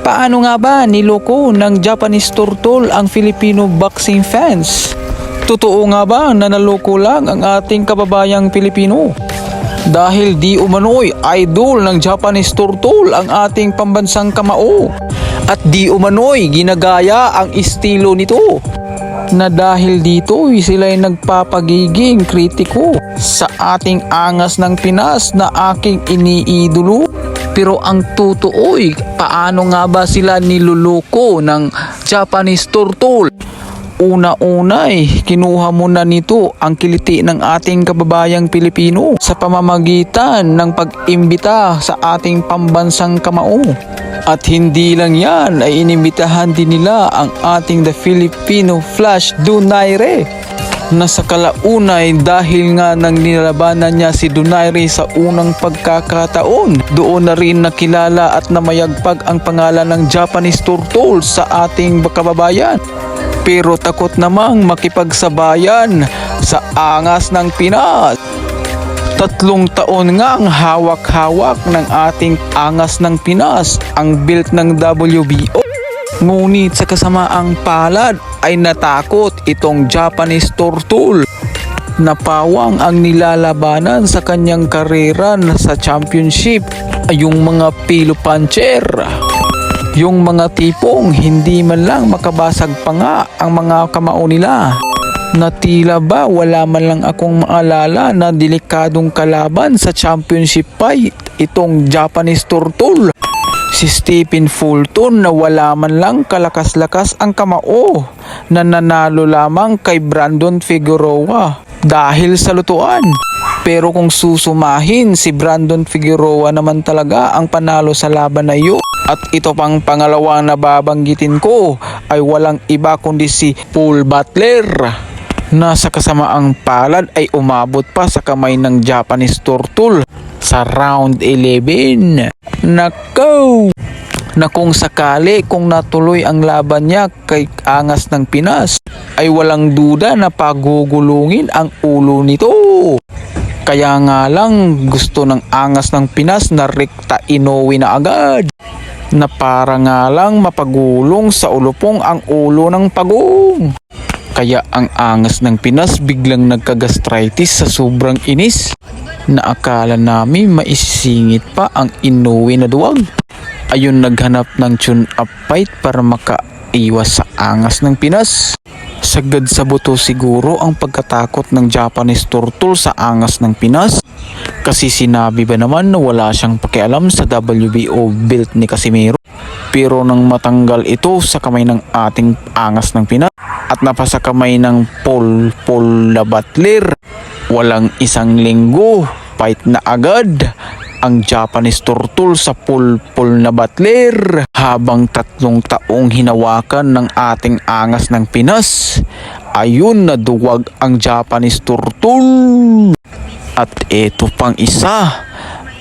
Paano nga ba niloko ng Japanese turtle ang Filipino boxing fans? Totoo nga ba na naloko lang ang ating kababayang Pilipino? Dahil di umano'y idol ng Japanese turtle ang ating pambansang kamao. At di umano'y ginagaya ang estilo nito. Na dahil dito sila'y nagpapagiging kritiko sa ating angas ng Pinas na aking iniidolo. Pero ang totoo'y paano nga ba sila niluloko ng Japanese turtle? Una-unay, kinuha mo na nito ang kiliti ng ating kababayang Pilipino sa pamamagitan ng pag-imbita sa ating pambansang kamao. At hindi lang yan ay inimbitahan din nila ang ating The Filipino Flash Donaire na sa kalaunay dahil nga nang nilalabanan niya si Donaire sa unang pagkakataon. Doon na rin nakilala at namayagpag ang pangalan ng Japanese Turtle sa ating kababayan. Pero takot namang makipagsabayan sa angas ng Pinas. Tatlong taon nga ang hawak-hawak ng ating angas ng Pinas, ang built ng WBO. Ngunit sa kasamaang palad ay natakot itong Japanese Turtle. Napawang ang nilalabanan sa kanyang karera sa championship ay yung mga pilo puncher. Yung mga tipong hindi man lang makabasag pa nga ang mga kamao nila. Na tila ba wala man lang akong maalala na delikadong kalaban sa championship fight itong Japanese Turtle. Si Stephen Fulton na wala man lang kalakas-lakas ang kamao na nanalo lamang kay Brandon Figueroa dahil sa lutuan. Pero kung susumahin, si Brandon Figueroa naman talaga ang panalo sa laban na iyo. At ito pang pangalawang nababanggitin ko ay walang iba kundi si Paul Butler na sa kasamaang palad ay umabot pa sa kamay ng Japanese Turtle sa round 11. Nako! Na kung sakali kung natuloy ang laban niya kay Angas ng Pinas ay walang duda na pagugulungin ang ulo nito. Kaya nga lang gusto ng Angas ng Pinas na rekta inuwi na agad na para nga lang mapagulong sa ulupong ang ulo ng pagong. Kaya ang angas ng Pinas biglang nagkagastritis sa sobrang inis na akala namin maisisingit pa ang inuwi na duwag. Ayun naghanap ng tune up fight para makaiwas sa angas ng Pinas. Sagad sa buto siguro ang pagkatakot ng Japanese turtle sa angas ng Pinas. Kasi sinabi ba naman na wala siyang pakialam sa WBO belt ni Casimiro. Pero nang matanggal ito sa kamay ng ating angas ng Pinas at napasa kamay ng Paul Paul na Butler, walang isang linggo, fight na agad ang Japanese turtle sa pulpul na Butler habang tatlong taong hinawakan ng ating angas ng Pinas. Ayun na duwag ang Japanese turtle. At eto pang isa,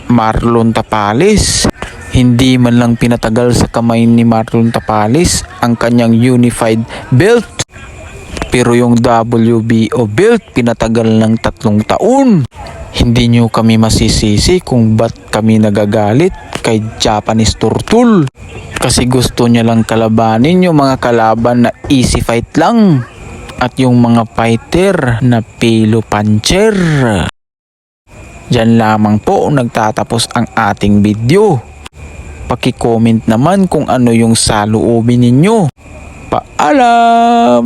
Marlon Tapales. Hindi man lang pinatagal sa kamay ni Marlon Tapales ang kanyang unified belt. Pero yung WBO belt pinatagal ng tatlong taon. Hindi nyo kami masisisi kung ba't kami nagagalit kay Japanese Turtle. Kasi gusto niya lang kalabanin yung mga kalaban na easy fight lang. At yung mga fighter na pilo puncher. Diyan lamang po nagtatapos ang ating video. Paki-comment naman kung ano yung saloobin ninyo. Paalam!